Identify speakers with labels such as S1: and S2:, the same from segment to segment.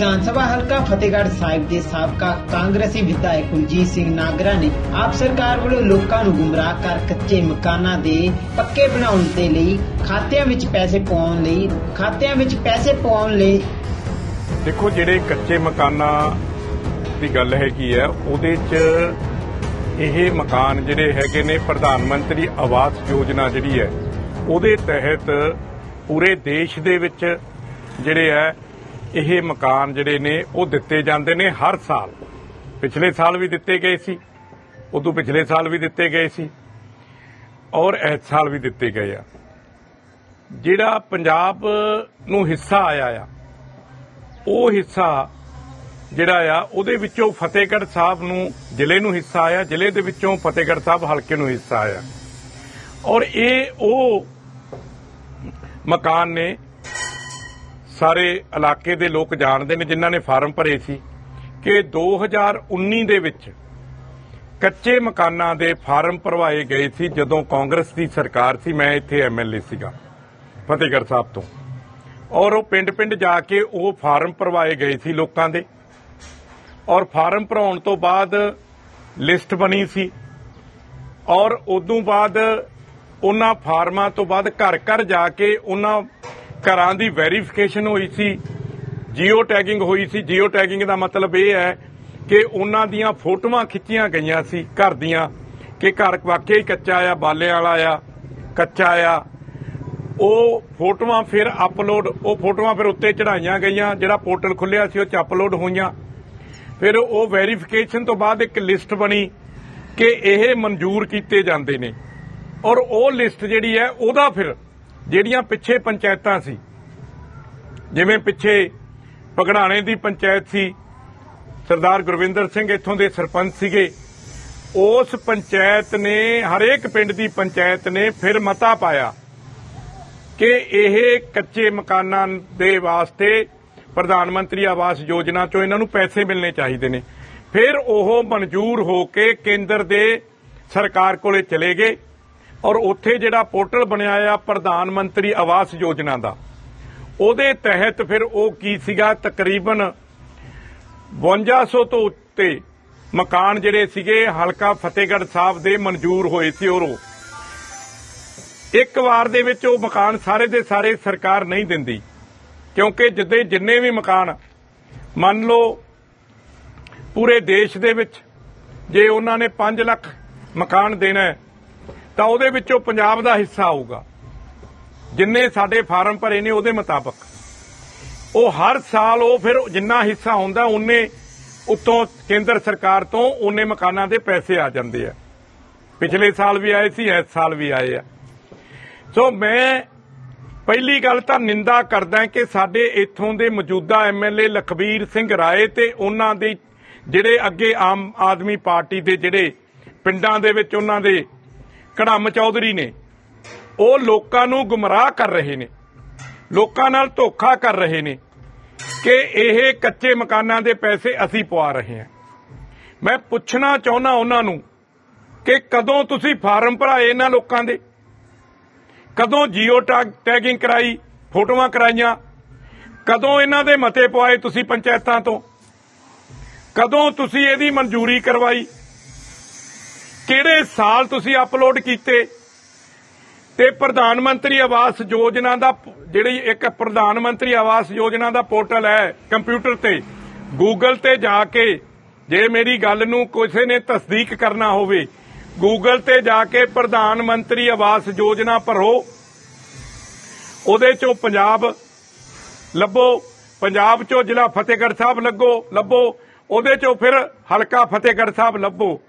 S1: ਵਿਧਾਨ ਸਭਾ ਹਲਕਾ ਫਤਿਹਗੜ੍ਹ ਸਾਹਿਬ ਦੇ ਸਾਬਕਾ ਕਾਂਗਰਸੀ ਵਿਧਾਇਕ ਕੁਲਜੀਤ ਸਿੰਘ ਨਾਗਰਾ ਨੇ ਆਪ ਸਰਕਾਰ ਵੱਲੋਂ ਲੋਕਾਂ ਨੂੰ ਗੁੰਮਰਾਹ ਕਰ ਕੱਚੇ ਮਕਾਨਾਂ ਦੇ ਪੱਕੇ ਬਣਾਉਣ ਦੇ ਲਈ ਖਾਤਿਆਂ ਵਿੱਚ ਪੈਸੇ ਪਾਉਣ ਲਈ, ਖਾਤਿਆਂ ਵਿੱਚ ਪੈਸੇ ਪਾਉਣ ਲਈ
S2: ਦੇਖੋ, ਜਿਹੜੇ ਕੱਚੇ ਮਕਾਨਾਂ ਦੀ ਗੱਲ ਹੈਗੀ ਹੈ, ਉਹਦੇ 'ਚ ਇਹ ਮਕਾਨ ਜਿਹੜੇ ਹੈਗੇ ਨੇ ਪ੍ਰਧਾਨ ਮੰਤਰੀ ਆਵਾਸ ਯੋਜਨਾ ਜਿਹੜੀ ਹੈ, ਉਹਦੇ ਤਹਿਤ ਪੂਰੇ ਦੇਸ਼ ਦੇ ਵਿੱਚ ਜਿਹੜੇ ਹੈ ਇਹ ਮਕਾਨ ਜਿਹੜੇ ਨੇ, ਉਹ ਦਿੱਤੇ ਜਾਂਦੇ ਨੇ ਹਰ ਸਾਲ। ਪਿਛਲੇ ਸਾਲ ਵੀ ਦਿੱਤੇ ਗਏ ਸੀ, ਉਦੋਂ ਪਿਛਲੇ ਸਾਲ ਵੀ ਦਿੱਤੇ ਗਏ ਸੀ, ਔਰ ਇਸ ਸਾਲ ਵੀ ਦਿੱਤੇ ਗਏ ਆ। ਜਿਹੜਾ ਪੰਜਾਬ ਨੂੰ ਹਿੱਸਾ ਆਇਆ ਆ, ਉਹ ਹਿੱਸਾ ਜਿਹੜਾ ਆ, ਉਹਦੇ ਵਿੱਚੋਂ ਫਤਿਹਗੜ੍ਹ ਸਾਹਿਬ ਨੂੰ, ਜ਼ਿਲ੍ਹੇ ਨੂੰ ਹਿੱਸਾ ਆਇਆ, ਜ਼ਿਲ੍ਹੇ ਦੇ ਵਿੱਚੋਂ ਫਤਿਹਗੜ੍ਹ ਸਾਹਿਬ ਹਲਕੇ ਨੂੰ ਹਿੱਸਾ ਆਇਆ। ਔਰ ਇਹ ਉਹ ਮਕਾਨ ਨੇ ਸਾਰੇ ਇਲਾਕੇ ਦੇ ਲੋਕ ਜਾਣਦੇ ਨੇ, ਜਿਨ੍ਹਾਂ ਨੇ ਫਾਰਮ ਭਰੇ ਸੀ, ਕਿ 2019 ਦੇ ਵਿੱਚ ਕੱਚੇ ਮਕਾਨਾਂ ਦੇ ਫਾਰਮ ਭਰਵਾਏ ਗਏ ਸੀ, ਜਦੋਂ ਕਾਂਗਰਸ ਦੀ ਸਰਕਾਰ ਸੀ, ਮੈਂ ਇੱਥੇ ਐਮਐਲਏ ਸੀਗਾ, ਫਤਿਹਗੜ੍ਹ ਸਾਹਿਬ ਤੋਂ। ਔਰ ਉਹ ਪਿੰਡ-ਪਿੰਡ ਜਾ ਕੇ ਉਹ ਫਾਰਮ ਭਰਵਾਏ ਗਏ ਸੀ ਲੋਕਾਂ ਦੇ। ਔਰ ਫਾਰਮ ਭਰਾਉਣ ਤੋਂ ਬਾਅਦ ਲਿਸਟ ਬਣੀ ਸੀ। ਔਰ ਉਦੋਂ ਬਾਅਦ ਉਹਨਾਂ ਫਾਰਮਾਂ ਤੋਂ ਬਾਅਦ ਘਰ ਘਰ ਜਾ ਕੇ ਉਹਨਾਂ ਘਰਾਂ ਦੀ ਵੈਰੀਫਿਕੇਸ਼ਨ ਹੋਈ ਸੀ ਜੀਓ ਟੈਗਿੰਗ ਹੋਈ ਸੀ। ਜੀਓ ਟੈਗਿੰਗ ਦਾ ਮਤਲਬ ਇਹ ਹੈ ਕਿ ਉਹਨਾਂ ਦੀਆਂ ਫੋਟੋਆਂ ਖਿੱਚੀਆਂ ਗਈਆਂ ਸੀ ਘਰ ਦੀਆਂ ਕਿ ਘਰ ਵਾਕਈ ਕੱਚਾ ਆ, ਬਾਲੇ ਵਾਲਾ ਆ, ਕੱਚਾ ਆ। ਉਹ ਫੋਟੋਆਂ ਫਿਰ ਅਪਲੋਡ ਉਹ ਫੋਟੋਆਂ ਫਿਰ ਉੱਤੇ ਚੜਾਈਆਂ ਗਈਆਂ, ਜਿਹੜਾ ਪੋਰਟਲ ਖੁੱਲਿਆ ਸੀ ਉਹ ਚ ਅਪਲੋਡ ਹੋਈਆਂ। ਫਿਰ ਉਹ ਵੈਰੀਫਿਕੇਸ਼ਨ ਤੋਂ ਬਾਅਦ ਇੱਕ ਲਿਸਟ ਬਣੀ ਕਿ ਇਹ ਮਨਜ਼ੂਰ ਕੀਤੇ ਜਾਂਦੇ ਨੇ। ਔਰ ਉਹ ਲਿਸਟ ਜਿਹੜੀ ਹੈ ਉਹਦਾ ਫਿਰ ਜਿਹੜੀਆਂ ਪਿੱਛੇ ਪੰਚਾਇਤਾਂ ਸੀ, ਜਿਵੇਂ ਪਿੱਛੇ ਪਗੜਾਣੇ ਦੀ ਪੰਚਾਇਤ ਸੀ, ਸਰਦਾਰ ਗੁਰਵਿੰਦਰ ਸਿੰਘ ਇੱਥੋਂ ਦੇ ਸਰਪੰਚ ਸੀਗੇ, ਉਸ ਪੰਚਾਇਤ ਨੇ, ਹਰੇਕ ਪਿੰਡ ਦੀ ਪੰਚਾਇਤ ਨੇ ਫਿਰ ਮਤਾ ਪਾਇਆ ਕਿ ਇਹ ਕੱਚੇ ਮਕਾਨਾਂ ਦੇ ਵਾਸਤੇ ਪ੍ਰਧਾਨ ਮੰਤਰੀ ਆਵਾਸ ਯੋਜਨਾ ਚੋਂ ਇਹਨਾਂ ਨੂੰ ਪੈਸੇ ਮਿਲਣੇ ਚਾਹੀਦੇ ਨੇ। ਫਿਰ ਉਹ ਮਨਜ਼ੂਰ ਹੋ ਕੇ ਕੇਂਦਰ ਦੇ ਸਰਕਾਰ ਕੋਲੇ ਚਲੇ ਗਏ। ਔਰ ਉੱਥੇ ਜਿਹੜਾ ਪੋਰਟਲ ਬਣਿਆ ਆ ਪ੍ਰਧਾਨ ਮੰਤਰੀ ਆਵਾਸ ਯੋਜਨਾ ਦਾ, ਉਹਦੇ ਤਹਿਤ ਫਿਰ ਉਹ ਕੀ ਸੀਗਾ? ਤਕਰੀਬਨ 5200 ਤੋਂ ਉੱਤੇ ਮਕਾਨ ਜਿਹੜੇ ਸੀਗੇ, ਹਲਕਾ ਫਤਿਹਗੜ੍ਹ ਸਾਹਿਬ ਦੇ ਮਨਜ਼ੂਰ ਹੋਏ ਸੀ ਔਰ ਉਹ। ਇੱਕ ਵਾਰ ਦੇ ਵਿੱਚ ਉਹ ਮਕਾਨ ਸਾਰੇ ਦੇ ਸਾਰੇ ਸਰਕਾਰ ਨਹੀਂ ਦਿੰਦੀ, ਕਿਉਂਕਿ ਜਿੱਦੇ ਜਿੰਨੇ ਵੀ ਮਕਾਨ, ਮੰਨ ਲਓ ਪੂਰੇ ਦੇਸ਼ ਦੇ ਵਿੱਚ, ਜੇ ਉਹਨਾਂ ਨੇ 5 ਲੱਖ ਮਕਾਨ ਦੇਣਾ ਹੈ ਤਾਂ ਉਹਦੇ ਵਿੱਚੋਂ ਪੰਜਾਬ ਦਾ ਹਿੱਸਾ ਆਊਗਾ। ਜਿੰਨੇ ਸਾਡੇ ਫਾਰਮ ਭਰੇ ਨੇ ਉਹਦੇ ਮੁਤਾਬਕ। ਉਹ ਹਰ ਸਾਲ ਉਹ ਫਿਰ ਜਿੰਨਾ ਹਿੱਸਾ ਹੁੰਦਾ, ਉਹਨੇ ਉਤੋਂ ਕੇਂਦਰ ਸਰਕਾਰ ਤੋਂ ਉਹਨੇ ਮਕਾਨਾਂ ਦੇ ਪੈਸੇ ਆ ਜਾਂਦੇ ਆ। ਪਿਛਲੇ ਸਾਲ ਵੀ ਆਏ ਸੀ, ਇਸ ਸਾਲ ਵੀ ਆਏ ਆ। ਸੋ ਮੈਂ ਪਹਿਲੀ ਗੱਲ ਤਾਂ ਨਿੰਦਾ ਕਰਦਾ ਕਿ ਸਾਡੇ ਇੱਥੋਂ ਦੇ ਮੌਜੂਦਾ ਐਮਐਲਏ ਲਖਬੀਰ ਸਿੰਘ ਰਾਏ ਤੇ ਉਹਨਾਂ ਦੇ ਜਿਹੜੇ ਅੱਗੇ ਆਮ ਆਦਮੀ ਪਾਰਟੀ ਦੇ ਜਿਹੜੇ ਪਿੰਡਾਂ ਦੇ ਵਿੱਚ ਉਹਨਾਂ ਦੇ ਕੜਮ ਚੌਧਰੀ ਨੇ। ਉਹ ਲੋਕਾਂ ਨੂੰ ਗੁੰਮਰਾਹ ਕਰ ਰਹੇ ਨੇ। ਲੋਕਾਂ ਨਾਲ ਧੋਖਾ ਕਰ ਰਹੇ ਨੇ ਕਿ ਇਹ ਕੱਚੇ ਮਕਾਨਾਂ ਦੇ ਪੈਸੇ ਅਸੀਂ ਪਵਾ ਰਹੇ ਹਾਂ। ਮੈਂ ਪੁੱਛਣਾ ਚਾਹੁੰਦਾ ਉਹਨਾਂ ਨੂੰ ਕਿ ਕਦੋਂ ਤੁਸੀਂ ਫਾਰਮ ਭਰਾਏ ਇਹਨਾਂ ਲੋਕਾਂ ਦੇ? ਕਦੋਂ ਜੀਓ ਟੈਗਿੰਗ ਕਰਾਈ, ਫੋਟੋਆਂ ਕਰਾਈਆਂ? ਕਦੋਂ ਇਹਨਾਂ ਦੇ ਮਤੇ ਪਵਾਏ ਤੁਸੀਂ ਪੰਚਾਇਤਾਂ ਤੋਂ? ਕਦੋਂ ਤੁਸੀਂ ਇਹਦੀ ਮਨਜ਼ੂਰੀ ਕਰਵਾਈ? ਕਿਹੜੇ ਸਾਲ ਤੁਸੀਂ ਅਪਲੋਡ ਕੀਤੇ? ਤੇ ਪ੍ਰਧਾਨ ਮੰਤਰੀ ਆਵਾਸ ਯੋਜਨਾ ਦਾ ਜਿਹੜੀ ਇੱਕ ਪ੍ਰਧਾਨ ਮੰਤਰੀ ਆਵਾਸ ਯੋਜਨਾ ਦਾ ਪੋਰਟਲ ਹੈ ਕੰਪਿਊਟਰ ਤੇ ਗੂਗਲ ਤੇ ਜਾ ਕੇ ਜੇ ਮੇਰੀ ਗੱਲ ਨੂੰ ਕਿਸੇ ਨੇ ਤਸਦੀਕ ਕਰਨਾ ਹੋਵੇ ਗੂਗਲ ਤੇ ਜਾ ਕੇ ਪ੍ਰਧਾਨ ਮੰਤਰੀ ਆਵਾਸ ਯੋਜਨਾ ਭਰੋ। ਉਹਦੇ ਚੋਂ ਪੰਜਾਬ ਲੱਭੋ, ਪੰਜਾਬ ਚੋਂ ਜ਼ਿਲ੍ਹਾ ਫਤਿਹਗੜ੍ਹ ਸਾਹਿਬ ਲੱਗੋ, ਲੱਭੋ, ਉਹਦੇ ਚੋਂ ਫਿਰ ਹਲਕਾ ਫਤਿਹਗੜ੍ਹ ਸਾਹਿਬ ਲੱਭੋ।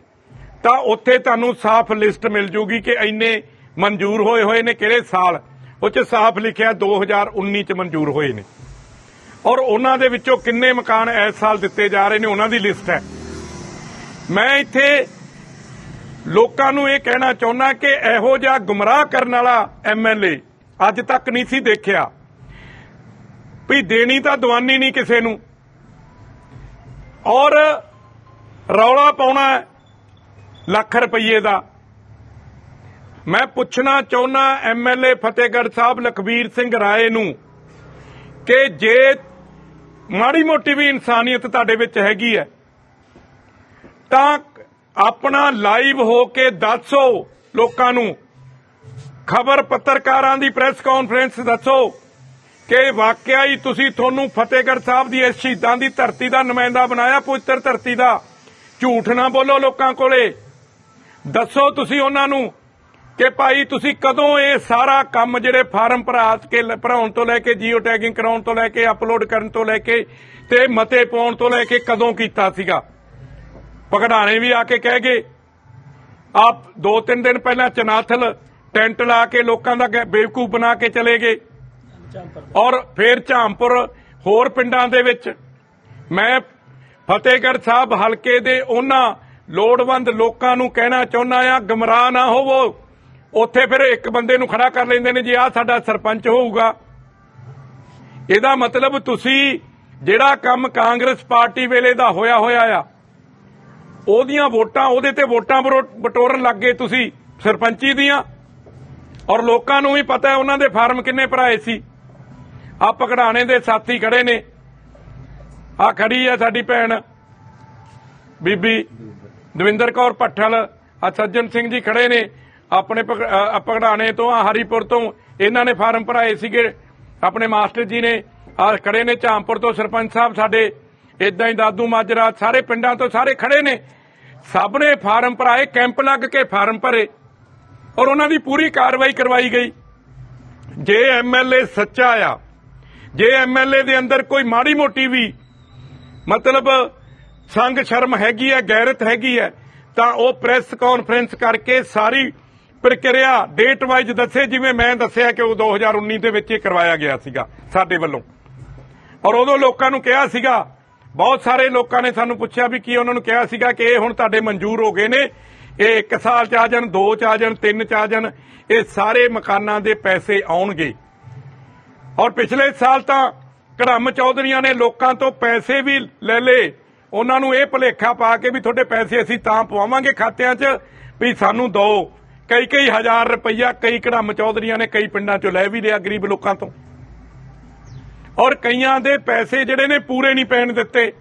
S2: ਤਾਂ ਉੱਥੇ ਤੁਹਾਨੂੰ ਸਾਫ਼ ਲਿਸਟ ਮਿਲ ਜੂਗੀ ਕਿ ਇੰਨੇ ਮਨਜ਼ੂਰ ਹੋਏ ਹੋਏ ਨੇ ਕਿਹੜੇ ਸਾਲ। ਉਹ ਚ ਸਾਫ਼ ਲਿਖਿਆ 2019 ਚ ਮਨਜ਼ੂਰ ਹੋਏ ਨੇ। ਔਰ ਉਹਨਾਂ ਦੇ ਵਿੱਚੋਂ ਕਿੰਨੇ ਮਕਾਨ ਇਸ ਸਾਲ ਦਿੱਤੇ ਜਾ ਰਹੇ ਨੇ, ਉਹਨਾਂ ਦੀ ਲਿਸਟ ਹੈ। ਮੈਂ ਇੱਥੇ ਲੋਕਾਂ ਨੂੰ ਇਹ ਕਹਿਣਾ ਚਾਹੁੰਦਾ ਕਿ ਇਹੋ ਜਿਹਾ ਗੁੰਮਰਾਹ ਕਰਨ ਵਾਲਾ ਐਮਐਲਏ ਅੱਜ ਤੱਕ ਨਹੀਂ ਸੀ ਦੇਖਿਆ। ਵੀ ਦੇਣੀ ਤਾਂ ਦਵਾਨੀ ਨਹੀਂ ਕਿਸੇ ਨੂੰ। ਔਰ ਰੌਲਾ ਪਾਉਣਾ ਲੱਖ ਰੁਪਏ ਦਾ। ਮੈਂ ਪੁੱਛਣਾ ਚਾਹੁੰਦਾ ਐਮਐਲਏ ਫਤਿਹਗੜ੍ਹ ਸਾਹਿਬ ਲਖਵੀਰ ਸਿੰਘ ਰਾਏ ਨੂੰ ਕਿ ਜੇ ਮਾੜੀ ਮੋਟੀ ਵੀ ਇਨਸਾਨੀਅਤ ਤੁਹਾਡੇ ਵਿੱਚ ਹੈਗੀ ਹੈ, ਤਾਂ ਆਪਣਾ ਲਾਈਵ ਹੋ ਕੇ ਦੱਸੋ ਲੋਕਾਂ ਨੂੰ। ਖਬਰ ਪੱਤਰਕਾਰਾਂ ਦੀ ਪ੍ਰੈਸ ਕਾਨਫਰੰਸ ਦੱਸੋ ਕਿ ਵਾਕਿਆ ਹੀ ਤੁਸੀਂ ਤੁਹਾਨੂੰ ਫਤਿਹਗੜ੍ਹ ਸਾਹਿਬ ਦੀ ਇਸ ਸ਼ਹੀਦਾਂ ਦੀ ਧਰਤੀ ਦਾ ਨੁਮਾਇੰਦਾ ਬਣਾਇਆ, ਪਵਿੱਤਰ ਧਰਤੀ ਦਾ। ਝੂਠ ਨਾ ਬੋਲੋ ਲੋਕਾਂ ਕੋਲੇ। ਦੱਸੋ ਤੁਸੀਂ ਉਹਨਾਂ ਨੂੰ ਕਿ ਭਾਈ ਤੁਸੀਂ ਕਦੋਂ ਇਹ ਸਾਰਾ ਕੰਮ ਜਿਹੜੇ ਫਾਰਮ ਭਰਾ ਕੇ ਭਰਾਉਣ ਤੋਂ ਲੈ ਕੇ ਜੀਓ ਟੈਗਿੰਗ ਕਰਾਉਣ ਤੋਂ ਲੈ ਕੇ ਅਪਲੋਡ ਕਰਨ ਤੋਂ ਲੈ ਕੇ ਤੇ ਮਤੇ ਪਾਉਣ ਤੋਂ ਲੈ ਕੇ ਕਦੋਂ ਕੀਤਾ ਸੀਗਾ? ਪਗੜਾਣੇ ਵੀ ਆ ਕੇ ਕਹਿ ਗਏ। ਆਪ ਦੋ ਤਿੰਨ ਦਿਨ ਪਹਿਲਾਂ ਚਨਾਥਲ ਟੈਂਟ ਲਾ ਕੇ ਲੋਕਾਂ ਦਾ ਗੈ- ਬੇਵਕੂਫ ਬਣਾ ਕੇ ਚਲੇ ਗਏ। ਔਰ ਫਿਰ ਝਾਮਪੁਰ ਹੋਰ ਪਿੰਡਾਂ ਦੇ ਵਿੱਚ ਮੈਂ ਫਤਿਹਗੜ੍ਹ ਸਾਹਿਬ ਹਲਕੇ ਦੇ ਉਹਨਾਂ ਲੋੜਵੰਦ ਲੋਕਾਂ ਨੂੰ ਕਹਿਣਾ ਚਾਹੁੰਦਾ ਆ, ਗਮਰਾਹ ਨਾ ਹੋਵੋ। ਉੱਥੇ ਫਿਰ ਇੱਕ ਬੰਦੇ ਨੂੰ ਖੜਾ ਕਰ ਲੈਂਦੇ ਨੇ, ਜੀ ਆ ਸਾਡਾ ਸਰਪੰਚ ਹੋਊਗਾ। ਇਹਦਾ ਮਤਲਬ ਤੁਸੀਂ ਜਿਹੜਾ ਕੰਮ ਕਾਂਗਰਸ ਪਾਰਟੀ ਵੇਲੇ ਦਾ ਹੋਇਆ ਹੋਇਆ ਆ, ਉਹਦੀਆਂ ਵੋਟਾਂ, ਉਹਦੇ ਤੇ ਵੋਟਾਂ ਬਰੋ- ਬਟੋਰਨ ਲੱਗ ਗਏ ਤੁਸੀਂ, ਸਰਪੰਚੀ ਦੀਆਂ। ਔਰ ਲੋਕਾਂ ਨੂੰ ਵੀ ਪਤਾ ਹੈ, ਉਹਨਾਂ ਦੇ ਫਾਰਮ ਕਿੰਨੇ ਭਰਾਏ ਸੀ। ਆ ਪਕੜਾਣੇ ਦੇ ਸਾਥੀ ਖੜੇ ਨੇ। ਆ ਖੜੀ ਆ ਸਾਡੀ ਭੈਣ, ਬੀਬੀ ਦਵਿੰਦਰ ਕੌਰ ਭੱਠਲ ਆ ਸੱਜਣ ਸਿੰਘ ਜੀ ਖੜੇ ਨੇ ਆਪਣੇ ਪਕ- ਪਕੜਾਣੇ ਤੋਂ ਆ ਹਰੀਪੁਰ ਤੋਂ। ਇਹਨਾਂ ਨੇ ਫਾਰਮ ਭਰਾਏ ਸੀਗੇ। ਆਪਣੇ ਮਾਸਟਰ ਜੀ ਨੇ ਆ ਖੜੇ ਨੇ ਝਾਂਪੁਰ ਤੋਂ। ਸਰਪੰਚ ਸਾਹਿਬ ਸਾਡੇ ਇਦਾਂ ਹੀ ਦਾਦੂ ਮਾਜਰਾ, ਸਾਰੇ ਪਿੰਡਾਂ ਤੋਂ ਸਾਰੇ ਖੜੇ ਨੇ। ਸਭ ਨੇ ਫਾਰਮ ਭਰਾਏ, ਕੈਂਪ ਲੱਗ ਕੇ ਫਾਰਮ ਭਰੇ। ਔਰ ਉਹਨਾਂ ਦੀ ਪੂਰੀ ਕਾਰਵਾਈ ਕਰਵਾਈ ਗਈ। ਜੇ ਐਮਐਲਏ ਸੱਚਾ ਆ, ਜੇ ਐਮਐਲਏ ਦੇ ਅੰਦਰ ਕੋਈ ਮਾੜੀ ਮੋਟੀ ਵੀ ਮਤਲਬ ਸੰਗ ਸ਼ਰਮ ਹੈਗੀ ਹੈ, ਗੈਰਤ ਹੈਗੀ ਹੈ, ਤਾਂ ਉਹ ਪ੍ਰੈਸ ਕਾਨਫਰੰਸ ਕਰਕੇ ਸਾਰੀ ਪ੍ਰਕਿਰਿਆ ਡੇਟ ਵਾਈਜ਼ ਦੱਸੇ, ਜਿਵੇਂ ਮੈਂ ਦੱਸਿਆ ਕਿ ਉਹ 2019 ਦੇ ਵਿੱਚ ਇਹ ਕਰਵਾਇਆ ਗਿਆ ਸੀਗਾ ਸਾਡੇ ਵੱਲੋਂ। ਔਰ ਉਦੋਂ ਲੋਕਾਂ ਨੂੰ ਕਿਹਾ ਸੀਗਾ, ਬਹੁਤ ਸਾਰੇ ਲੋਕਾਂ ਨੇ ਸਾਨੂੰ ਪੁੱਛਿਆ ਵੀ ਕੀ ਉਹਨਾਂ ਨੂੰ ਕਿਹਾ ਸੀਗਾ ਕਿ ਇਹ ਹੁਣ ਤੁਹਾਡੇ ਮਨਜ਼ੂਰ ਹੋ ਗਏ ਨੇ, ਇਹ 1 ਸਾਲ ਚ ਆ ਜਾਣ 2 ਚ ਆ ਜਾਣ 3 ਚ ਆ ਜਾਣ, ਇਹ ਸਾਰੇ ਮਕਾਨਾਂ ਦੇ ਪੈਸੇ ਆਉਣਗੇ। ਔਰ ਪਿਛਲੇ ਸਾਲ ਤਾਂ ਕੜਮ ਚੌਧਰੀਆਂ ਨੇ ਲੋਕਾਂ ਤੋਂ ਪੈਸੇ ਵੀ ਲੈ ਲਏ ਉਹਨਾਂ ਨੂੰ ਇਹ ਭੁਲੇਖਾ ਪਾ ਕੇ ਵੀ ਤੁਹਾਡੇ ਪੈਸੇ ਅਸੀਂ ਤਾਂ ਪਵਾਵਾਂਗੇ ਖਾਤਿਆਂ 'ਚ ਵੀ ਸਾਨੂੰ ਦਿਓ ਕਈ ਕਈ ਹਜ਼ਾਰ ਰੁਪਈਆ ਕਈ ਕੜਮ ਚੌਧਰੀਆਂ ਨੇ ਕਈ ਪਿੰਡਾਂ 'ਚੋਂ ਲੈ ਵੀ ਲਿਆ ਗਰੀਬ ਲੋਕਾਂ ਤੋਂ। ਔਰ ਕਈਆਂ ਦੇ ਪੈਸੇ ਜਿਹੜੇ ਨੇ ਪੂਰੇ ਨਹੀਂ ਪੈਣ ਦਿੱਤੇ।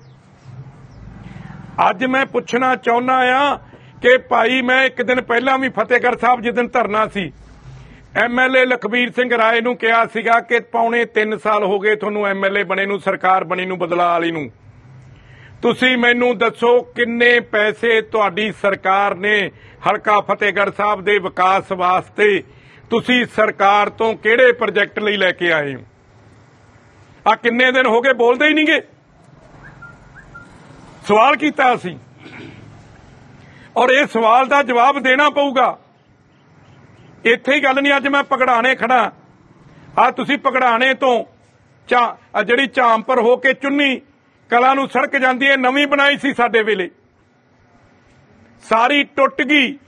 S2: ਅੱਜ ਮੈਂ ਪੁੱਛਣਾ ਚਾਹੁੰਦਾ ਆ ਕਿ ਭਾਈ ਮੈਂ ਇੱਕ ਦਿਨ ਪਹਿਲਾਂ ਵੀ ਫਤਿਹਗੜ੍ਹ ਸਾਹਿਬ ਜਿਸ ਦਿਨ ਧਰਨਾ ਸੀ ਐਮਐਲਏ ਲਖਬੀਰ ਸਿੰਘ ਰਾਏ ਨੂੰ ਕਿਹਾ ਸੀਗਾ ਕਿ ਪੌਣੇ 3 ਸਾਲ ਹੋ ਗਏ ਤੁਹਾਨੂੰ ਐਮਐਲਏ ਬਣੇ ਨੂੰ, ਸਰਕਾਰ ਬਣੀ ਨੂੰ ਬਦਲਾ ਵਾਲੀ ਨੂੰ। ਤੁਸੀਂ ਮੈਨੂੰ ਦੱਸੋ ਕਿੰਨੇ ਪੈਸੇ ਤੁਹਾਡੀ ਸਰਕਾਰ ਨੇ ਹਲਕਾ ਫਤਿਹਗੜ੍ਹ ਸਾਹਿਬ ਦੇ ਵਿਕਾਸ ਵਾਸਤੇ ਤੁਸੀਂ ਸਰਕਾਰ ਤੋਂ ਕਿਹੜੇ ਪ੍ਰੋਜੈਕਟ ਲਈ ਲੈ ਕੇ ਆਏ? ਹੋ ਆ ਕਿੰਨੇ ਦਿਨ ਹੋ ਗਏ ਬੋਲਦੇ ਹੀ ਨਹੀਂਗੇ। ਸਵਾਲ ਕੀਤਾ ਅਸੀਂ। ਔਰ ਇਹ ਸਵਾਲ ਦਾ ਜਵਾਬ ਦੇਣਾ ਪਊਗਾ। ਇੱਥੇ ਹੀ ਗੱਲ ਨਹੀਂ, ਅੱਜ ਮੈਂ ਪਕੜਾਣੇ ਖੜਾ ਆ ਤੁਸੀਂ ਪਕੜਾਣੇ ਤੋਂ ਚਾ ਜਿਹੜੀ ਚਾਂਪਰ ਹੋ ਕੇ ਚੁੰਨੀ ਕਲਾ ਨੂੰ ਸੜਕ ਜਾਂਦੀ ਹੈ, ਨਵੀਂ ਬਣਾਈ ਸੀ ਸਾਡੇ ਵੇਲੇ। ਸਾਰੀ ਟੁੱਟ ਗਈ।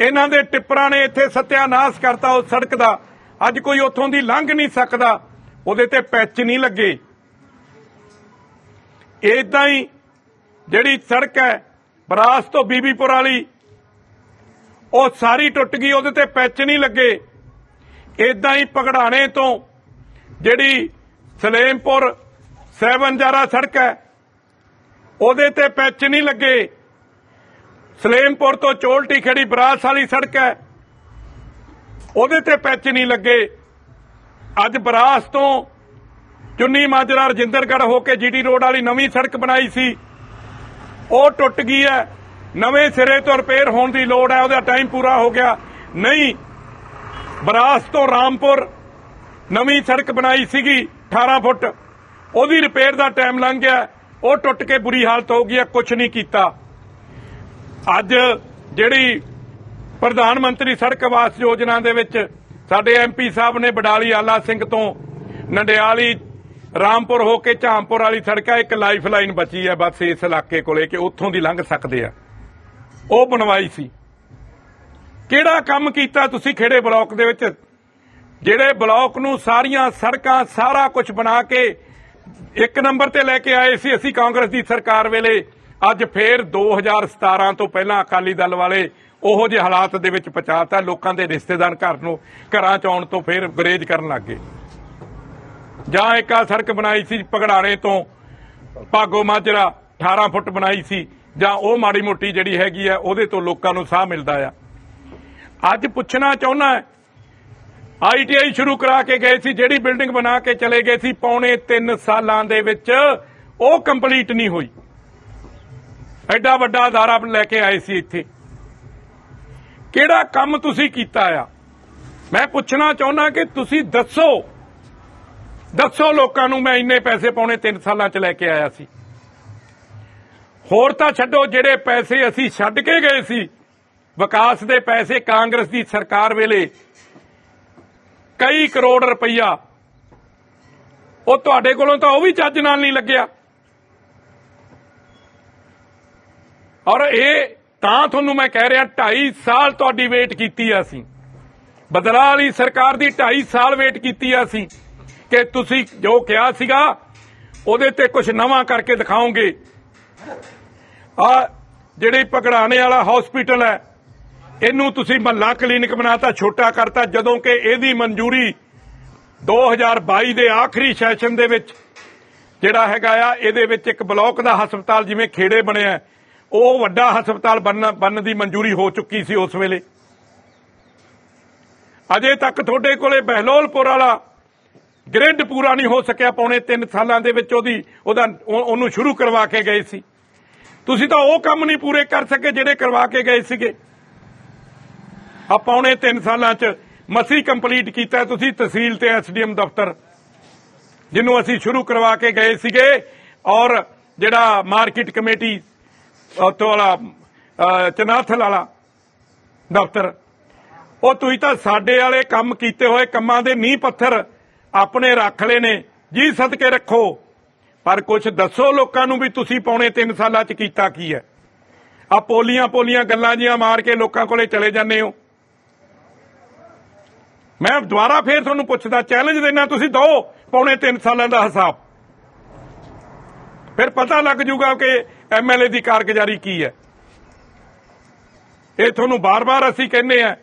S2: ਇਹਨਾਂ ਦੇ ਟਿੱਪਰਾਂ ਨੇ ਇੱਥੇ ਸਤਿਆਨਾਸ਼ ਕਰਤਾ ਉਸ ਸੜਕ ਦਾ। ਅੱਜ ਕੋਈ ਉੱਥੋਂ ਦੀ ਲੰਘ ਨਹੀਂ ਸਕਦਾ। ਉਹਦੇ ਤੇ ਪੈਚ ਨਹੀਂ ਲੱਗੇ। ਇਦਾਂ ਹੀ ਜਿਹੜੀ ਸੜਕ ਹੈ, ਬਰਾਸ ਤੋਂ ਬੀਬੀਪੁਰ ਵਾਲੀ, ਉਹ ਸਾਰੀ ਟੁੱਟ ਗਈ, ਉਹਦੇ ਤੇ ਪੈਚ ਨਹੀਂ ਲੱਗੇ। ਇਦਾਂ ਹੀ ਪਗੜਾਣੇ ਤੋਂ ਜਿਹੜੀ ਸਲੇਮਪੁਰ ਸੈਵਨ ਸੜਕ ਹੈ। ਉਹਦੇ ਤੇ ਪੈਚ ਨਹੀਂ ਲੱਗੇ। ਸਲੇਮਪੁਰ ਤੋਂ ਚੋਲਟੀ ਖੜੀ ਬਰਾਸ ਵਾਲੀ ਸੜਕ ਹੈ। ਉਹਦੇ ਤੇ ਪੈਚ ਨਹੀਂ ਲੱਗੇ। ਅੱਜ ਬਰਾਸ ਤੋਂ ਚੁੰਨੀ ਮਾਜਰਾ ਰਜਿੰਦਰਗੜ੍ਹ ਹੋ ਕੇ ਜੀਟੀ ਰੋਡ ਵਾਲੀ ਨਵੀਂ ਸੜਕ ਬਣਾਈ ਸੀ। ਉਹ ਟੁੱਟ ਗਈ ਹੈ। ਨਵੇਂ ਸਿਰੇ ਤੋਂ ਰਿਪੇਅਰ ਹੋਣ ਦੀ ਲੋੜ ਹੈ। ਉਹਦਾ ਟਾਈਮ ਪੂਰਾ ਹੋ ਗਿਆ। ਨਹੀਂ, ਬਰਾਸ ਤੋਂ ਰਾਮਪੁਰ ਨਵੀਂ ਸੜਕ ਬਣਾਈ ਸੀਗੀ 18 ਫੁੱਟ। ਉਹਦੀ ਰਿਪੇਅਰ ਦਾ ਟਾਈਮ ਲੰਘ ਗਿਆ, ਉਹ ਟੁੱਟ ਕੇ ਬੁਰੀ ਹਾਲਤ ਹੋ ਗਈ ਹੈ ਕੁਝ ਨਹੀਂ ਕੀਤਾ। ਅੱਜ ਜਿਹੜੀ ਪ੍ਰਧਾਨ ਮੰਤਰੀ ਸੜਕ ਆਵਾਸ ਯੋਜਨਾ ਦੇ ਵਿੱਚ ਸਾਡੇ ਐਮਪੀ ਸਾਹਿਬ ਨੇ ਬਡਾਲੀ ਆਲਾ ਸਿੰਘ ਤੋਂ ਨੰਡਿਆਲੀ, ਰਾਮਪੁਰ ਹੋ ਕੇ ਝਾਮਪੁਰ ਵਾਲੀ ਸੜਕ ਹੈ, ਇੱਕ ਲਾਈਫ ਲਾਈਨ ਬਚੀ ਹੈ ਬਸ ਇਸ ਇਲਾਕੇ ਕੋਲੇ ਕਿ ਉੱਥੋਂ ਦੀ ਲੰਘ ਸਕਦੇ ਆ। ਉਹ ਬਣਵਾਈ ਸੀ। ਕਿਹੜਾ ਕੰਮ ਕੀਤਾ ਤੁਸੀਂ ਖੇੜੇ ਬਲਾਕ ਦੇ ਵਿੱਚ? ਜਿਹੜੇ ਬਲਾਕ ਨੂੰ ਸਾਰੀਆਂ ਸੜਕਾਂ ਸਾਰਾ ਕੁਝ ਬਣਾ ਕੇ ਇੱਕ ਨੰਬਰ ਤੇ ਲੈ ਕੇ ਆਏ ਸੀ ਅਸੀਂ ਕਾਂਗਰਸ ਦੀ ਸਰਕਾਰ ਵੇਲੇ। ਅੱਜ ਫੇਰ 2017 ਤੋਂ ਪਹਿਲਾਂ ਅਕਾਲੀ ਦਲ ਵਾਲੇ ਉਹੋ ਜਿਹੇ ਹਾਲਾਤ ਦੇ ਵਿੱਚ ਪਹੁੰਚਾਤਾ ਲੋਕਾਂ ਦੇ ਰਿਸ਼ਤੇਦਾਰ ਘਰ ਨੂੰ, ਘਰਾਂ ਚ ਆਉਣ ਤੋਂ ਫੇਰ ਗਰੇਜ ਕਰਨ ਲੱਗ ਗਏ। ਜਾਂ ਇੱਕ ਆ ਸੜਕ ਬਣਾਈ ਸੀ ਪਗੜਾਣੇ ਤੋਂ, ਭਾਗੋ ਮਾਜਰਾ 18 ਫੁੱਟ ਬਣਾਈ ਸੀ, ਜਾਂ ਉਹ ਮਾੜੀ ਮੋਟੀ ਜਿਹੜੀ ਹੈਗੀ ਆ, ਉਹਦੇ ਤੋਂ ਲੋਕਾਂ ਨੂੰ ਸਾਹ ਮਿਲਦਾ ਆ। ਅੱਜ ਪੁੱਛਣਾ ਚਾਹੁੰਦਾ ਆਈਟੀਆਈ ਸ਼ੁਰੂ ਕਰਾ ਕੇ ਗਏ ਸੀ, ਜਿਹੜੀ ਬਿਲਡਿੰਗ ਬਣਾ ਕੇ ਚਲੇ ਗਏ ਸੀ ਪੌਣੇ 3 ਸਾਲਾਂ ਦੇ ਵਿੱਚ, ਉਹ ਕੰਪਲੀਟ ਨਹੀਂ ਹੋਈ। ਐਡਾ ਵੱਡਾ ਅਦਾਰਾ ਲੈ ਕੇ ਆਏ ਸੀ ਇੱਥੇ। ਕਿਹੜਾ ਕੰਮ ਤੁਸੀਂ ਕੀਤਾ ਆ? ਮੈਂ ਪੁੱਛਣਾ ਚਾਹੁੰਦਾ ਕਿ ਤੁਸੀਂ ਦੱਸੋ ਦੱਸੋ ਲੋਕਾਂ ਨੂੰ ਮੈਂ ਇੰਨੇ ਪੈਸੇ ਪਾਉਣੇ 3 ਸਾਲਾਂ ਚ ਲੈ ਕੇ ਆਇਆ ਸੀ। ਹੋਰ ਤਾਂ ਛੱਡੋ, ਜਿਹੜੇ ਪੈਸੇ ਅਸੀਂ ਛੱਡ ਕੇ ਗਏ ਸੀ, ਵਿਕਾਸ ਦੇ ਪੈਸੇ ਕਾਂਗਰਸ ਦੀ ਸਰਕਾਰ ਵੇਲੇ ਕਈ ਕਰੋੜ ਰੁਪਈਆ। ਉਹ ਤੁਹਾਡੇ ਕੋਲੋਂ ਤਾਂ ਉਹ ਵੀ ਚੱਜ ਨਾਲ ਨਹੀਂ ਲੱਗਿਆ। ਔਰ ਇਹ ਤਾਂ ਤੁਹਾਨੂੰ ਮੈਂ ਕਹਿ ਰਿਹਾ 2.5 ਸਾਲ ਤੁਹਾਡੀ ਵੇਟ ਕੀਤੀ ਆ ਅਸੀਂ। ਬਦਲਾ ਵਾਲੀ ਸਰਕਾਰ ਦੀ 2.5 ਸਾਲ ਵੇਟ ਕੀਤੀ ਆ ਅਸੀਂ। ਕਿ ਤੁਸੀਂ ਜੋ ਕਿਹਾ ਸੀਗਾ, ਉਹਦੇ ਤੇ ਕੁਝ ਨਵਾਂ ਕਰਕੇ ਦਿਖਾਓਗੇ। ਆ, ਜਿਹੜੀ ਪਕੜਾਣੇ ਵਾਲਾ ਹਸਪੀਟਲ ਹੈ ਇਹਨੂੰ ਤੁਸੀਂ ਮਹੱਲਾ ਕਲੀਨਿਕ ਬਣਾਤਾ, ਛੋਟਾ ਕਰਤਾ, ਜਦੋਂ ਕਿ ਇਹਦੀ ਮਨਜ਼ੂਰੀ 2022 ਦੇ ਆਖਰੀ ਸੈਸ਼ਨ ਦੇ ਵਿੱਚ ਜਿਹੜਾ ਹੈਗਾ ਆ, ਇਹਦੇ ਵਿੱਚ ਇੱਕ ਬਲਾਕ ਦਾ ਹਸਪਤਾਲ ਜਿਵੇਂ ਖੇੜੇ ਬਣਿਆ ਉਹ ਵੱਡਾ ਹਸਪਤਾਲ ਬਣਨ ਦੀ ਮਨਜ਼ੂਰੀ ਹੋ ਚੁੱਕੀ ਸੀ ਉਸ ਵੇਲੇ। ਅਜੇ ਤੱਕ ਤੁਹਾਡੇ ਕੋਲੇ ਬਹਿਲੋਲਪੁਰ ਵਾਲਾ ਗ੍ਰਿਡ ਪੂਰਾ ਨਹੀਂ ਹੋ ਸਕਿਆ, ਪੌਣੇ 3 ਸਾਲਾਂ ਦੇ ਵਿੱਚ ਉਹਦੀ, ਉਹਦਾ, ਉਹ- ਉਹਨੂੰ ਸ਼ੁਰੂ ਕਰਵਾ ਕੇ ਗਏ ਸੀ। ਤੁਸੀਂ ਤਾਂ ਉਹ ਕੰਮ ਨਹੀਂ ਪੂਰੇ ਕਰ ਸਕੇ ਜਿਹੜੇ ਕਰਵਾ ਕੇ ਗਏ ਸੀਗੇ। ਆ ਪੌਣੇ 3 ਸਾਲਾਂ ਚ ਮਸੀ ਕੰਪਲੀਟ ਕੀਤਾ, ਤੁਸੀਂ ਤਹਿਸੀਲ ਤੇ ਐਸਡੀਐਮ ਦਫ਼ਤਰ, ਜਿਹਨੂੰ ਅਸੀਂ ਸ਼ੁਰੂ ਕਰਵਾ ਕੇ ਗਏ ਸੀਗੇ, ਔਰ ਜਿਹੜਾ ਮਾਰਕੀਟ ਕਮੇਟੀ, ਉੱਥੋਂ ਵਾਲਾ ਚਨਾਥਲ ਵਾਲਾ ਦਫ਼ਤਰ, ਉਹ ਤੁਸੀਂ ਤਾਂ ਸਾਡੇ ਵਾਲੇ ਕੰਮ ਕੀਤੇ ਹੋਏ ਕੰਮਾਂ ਦੇ ਨੀਂਹ ਪੱਥਰ ਆਪਣੇ ਰੱਖ ਲਏ ਨੇ, ਜੀ ਸਦਕੇ ਰੱਖੋ, ਪਰ ਕੁਝ ਦੱਸੋ ਲੋਕਾਂ ਨੂੰ ਵੀ ਤੁਸੀਂ ਪੌਣੇ 3 ਸਾਲਾਂ ਚ ਕੀਤਾ ਕੀ ਹੈ? ਆ ਪੋਲੀਆਂ ਪੋਲੀਆਂ ਗੱਲਾਂ ਜੀਆਂ ਮਾਰ ਕੇ ਲੋਕਾਂ ਕੋਲੇ ਚਲੇ ਜਾਂਦੇ ਹੋ। ਮੈਂ ਦੁਬਾਰਾ ਫੇਰ ਤੁਹਾਨੂੰ ਪੁੱਛਦਾ ਚੈਲੰਜ ਦੇਣਾ ਤੁਸੀਂ ਦੋ, ਪੌਣੇ 3 ਸਾਲਾਂ ਦਾ ਹਿਸਾਬ। ਫਿਰ ਪਤਾ ਲੱਗ ਜੂਗਾ ਕਿ ਐਮਐਲਏ ਦੀ ਕਾਰਗੁਜ਼ਾਰੀ ਕੀ ਹੈ। ਇਹ ਤੁਹਾਨੂੰ ਬਾਰ-ਬਾਰ ਅਸੀਂ ਕਹਿੰਦੇ ਆ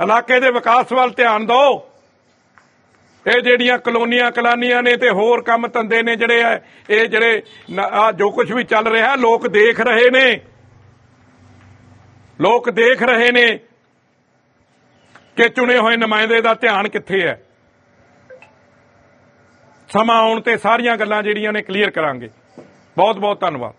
S2: ਇਲਾਕੇ ਦੇ ਵਿਕਾਸ ਵੱਲ ਧਿਆਨ ਦਿਓ। ਇਹ ਜਿਹੜੀਆਂ ਕਲੋਨੀਆਂ, ਕਲਾਨੀਆਂ ਨੇ ਤੇ ਹੋਰ ਕੰਮ ਧੰਦੇ ਨੇ ਜਿਹੜੇ ਆ, ਇਹ ਜਿਹੜੇ ਆ ਜੋ ਕੁਝ ਵੀ ਚੱਲ ਰਿਹਾ, ਲੋਕ ਦੇਖ ਰਹੇ ਨੇ। ਲੋਕ ਦੇਖ ਰਹੇ ਨੇ। ਕਿ ਚੁਣੇ ਹੋਏ ਨੁਮਾਇੰਦੇ ਦਾ ਧਿਆਨ ਕਿੱਥੇ ਹੈ? ਸਮਾਂ ਆਉਣ ਤੇ ਸਾਰੀਆਂ ਗੱਲਾਂ ਜਿਹੜੀਆਂ ਨੇ ਕਲੀਅਰ ਕਰਾਂਗੇ। ਬਹੁਤ ਬਹੁਤ ਧੰਨਵਾਦ।